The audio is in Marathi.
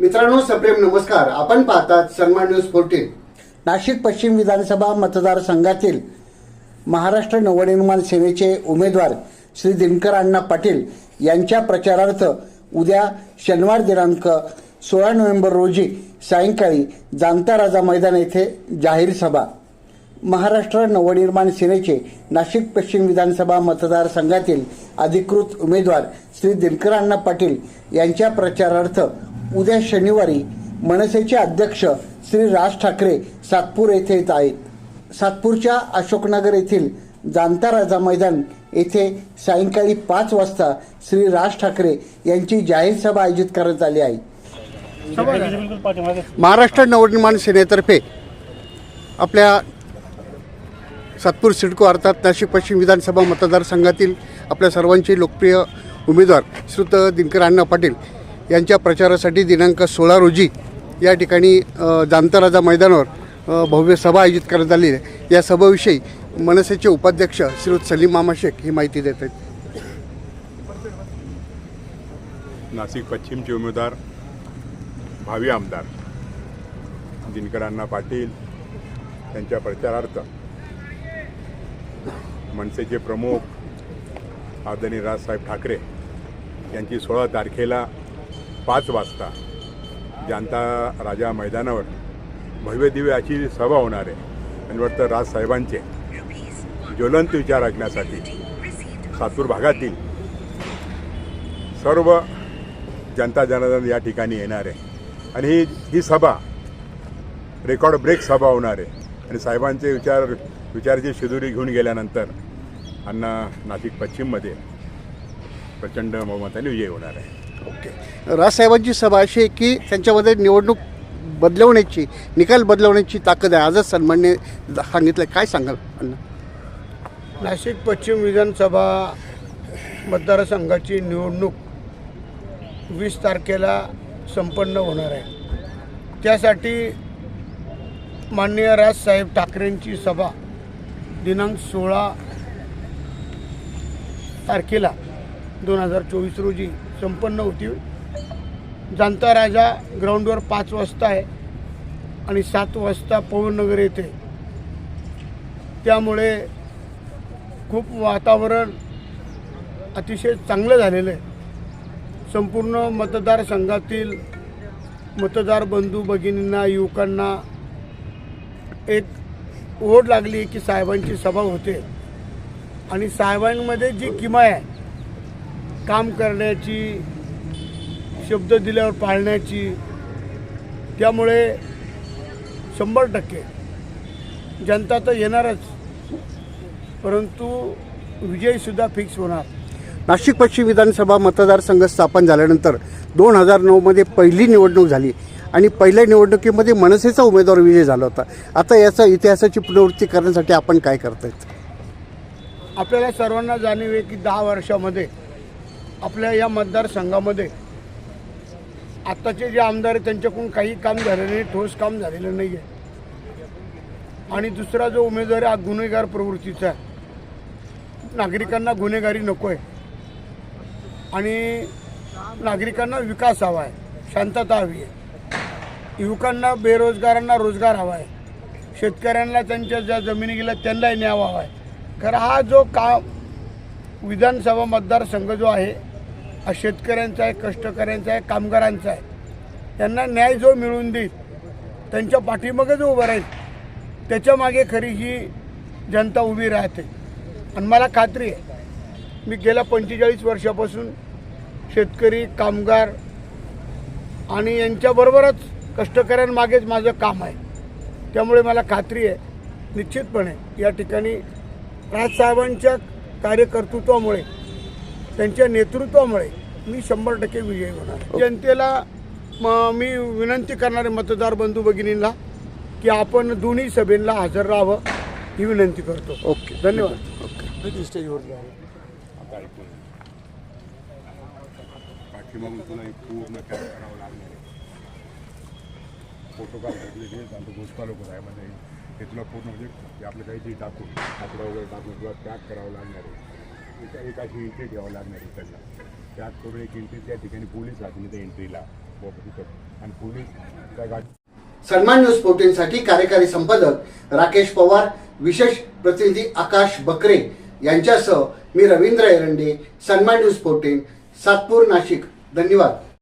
मित्रांनो सप्रेम नमस्कार. आपण पाहतात सन्मान न्यूज फोर्टीन नाशिक पश्चिम विधानसभा मतदारसंघातील महाराष्ट्र नवनिर्माण सेनेचे उमेदवार श्री दिनकर अण्णा पाटील यांच्या प्रचारार्थ उद्या शनिवार दिनांक सोळा नोव्हेंबर रोजी सायंकाळी जाणता राजा मैदान येथे जाहीर सभा. महाराष्ट्र नवनिर्माण सेनेचे नाशिक पश्चिम विधानसभा मतदारसंघातील अधिकृत उमेदवार श्री दिनकर अण्णा पाटील यांच्या प्रचारार्थ उद्या शनिवारी मनसेचे अध्यक्ष श्री राज ठाकरे सातपूर येथे येत आहेत. सातपूरच्या अशोकनगर येथील जाणता राजा मैदान येथे सायंकाळी पाच वाजता श्री राज ठाकरे यांची जाहीर सभा आयोजित करण्यात आली आहे. महाराष्ट्र नवनिर्माण सेनेतर्फे आपल्या सातपूर सिडको अर्थात नाशिक पश्चिम विधानसभा मतदारसंघातील आपल्या सर्वांचे लोकप्रिय उमेदवार श्रुत दिनकर अण्णा पाटील यांच्या प्रचारासाठी दिनांक सोळा रोजी या ठिकाणी अ, राजा मैदानावर भव्य सभा आयोजित करण्यात आली आहे. या सभेविषयी मनसेचे उपाध्यक्ष श्रीयुत सलीम मामा शेख ही माहिती देत आहेत. नाशिक पश्चिमचे उमेदवार भावी आमदार दिनकरांना पाटील त्यांच्या प्रचारार्थ. मनसेचे प्रमुख आदरणीय राजसाहेब ठाकरे यांची सोळा तारखेला पाच वाजता जनता राजा मैदानावर भव्य दिव्य अशी सभा होणार आहे. आणि वाटतं राजसाहेबांचे ज्वलंत विचार ऐकण्यासाठी सातूर भागातील सर्व जनता जनार्दन या ठिकाणी येणार आहे. आणि ही ही सभा रेकॉर्ड ब्रेक सभा होणार आहे. आणि साहेबांचे विचार विचाराची शिदुरी घेऊन गेल्यानंतर अण्णा नाशिक पश्चिममध्ये प्रचंड बहुमताने विजय होणार आहे. ओके. राजसाहेबांची सभा अशी आहे की त्यांच्यामध्ये निवडणूक बदलवण्याची निकाल बदलवण्याची ताकद आहे. आजच सन्मानने सांगितलं काय सांगाल अण्णा? नाशिक पश्चिम विधानसभा मतदारसंघाची निवडणूक वीस तारखेला संपन्न होणार आहे. त्यासाठी माननीय राजसाहेब ठाकरेंची सभा दिनांक सोळा तारखेला दोन हजार चोवीस रोजी संपन्न होती जनता राजा ग्राउंडवर पाच वाजता आहे आणि सात वाजता पवननगर येते. त्यामुळे खूप वातावरण अतिशय चांगलं झालेलं आहे. संपूर्ण मतदारसंघातील मतदार बंधू भगिनींना युवकांना एक ओढ लागली की साहेबांची सभा होते. आणि साहेबांमध्ये जी किमा आहे काम करण्याची शब्द दिल्यावर पाळण्याची. त्यामुळे शंभर टक्के. जनता तर येणारच. परंतु विजयसुद्धा फिक्स होणार. नाशिक पश्चिम विधानसभा मतदारसंघ स्थापन झाल्यानंतर दोन हजार नऊमध्ये पहिली निवडणूक झाली आणि पहिल्या निवडणुकीमध्ये मनसेचा उमेदवार विजय झाला होता. आता याचा इतिहासाची पुनरावृत्ती करण्यासाठी आपण काय करतायत आपल्याला सर्वांना जाणीव आहे की दहा वर्षामध्ये आपल्या या मतदारसंघामध्ये आत्ताचे जे आमदार आहेत त्यांच्याकडून काही काम झालेलं नाही ठोस काम झालेलं नाही आहे आणि दुसरा जो उमेदवार आहे हा गुन्हेगार प्रवृत्तीचा आहे. नागरिकांना गुन्हेगारी नको आहे आणि नागरिकांना विकास हवा आहे शांतता हवी आहे. युवकांना बेरोजगारांना रोजगार हवा आहे. शेतकऱ्यांना त्यांच्या ज्या जमिनी गेल्या त्यांनाही न्याय हवा आहे. कारण हा जो का विधानसभा मतदारसंघ जो आहे हा शेतकऱ्यांचा आहे कष्टकऱ्यांचा आहे कामगारांचा आहे. त्यांना न्याय जो मिळवून देईल त्यांच्या पाठीमागे जो उभं राहील त्याच्यामागे खरी ही जनता उभी राहते. आणि मला खात्री आहे मी गेल्या पंचेचाळीस वर्षापासून शेतकरी कामगार आणि यांच्याबरोबरच कष्टकऱ्यांमागेच माझं काम आहे. त्यामुळे मला खात्री आहे निश्चितपणे या ठिकाणी राजसाहेबांच्या कार्यकर्तृत्वामुळे त्यांच्या नेतृत्वामुळे मी शंभर टक्के विजयी होणार. जनतेला म- मी विनंती करणारे मतदार बंधू भगिनींना की आपण दोन्ही सभेला हजर राहावं ही विनंती करतो. ओके. धन्यवाद. ओके. स्टेजवर जा. पाठीमागून तुला एक पूर्ण तयार करावं लागणार आहे. फोटो काढ आणि घोषपा लोक साहेबांना हे तुला पूर्ण म्हणजे ते आपलं काहीतरी टाकून आकडा वगैरे टाकून तुला पॅक करावं लागणार आहे. एक अशी एंट्री ठेवावं लागणार आहे इकडनं पॅक करून एक एंट्री त्या ठिकाणी पोलीस राहतील त्या एंट्रीला आणि पोलीस त्या गाडी सन्मान न्यूज फोर्टीनसाठी कार्यकारी संपादक राकेश पवार विशेष प्रतिनिधी आकाश बकरे यांच्यासह मी रवींद्र एरंडे सन्मान न्यूज फोर्टीन सातपूर नाशिक. धन्यवाद.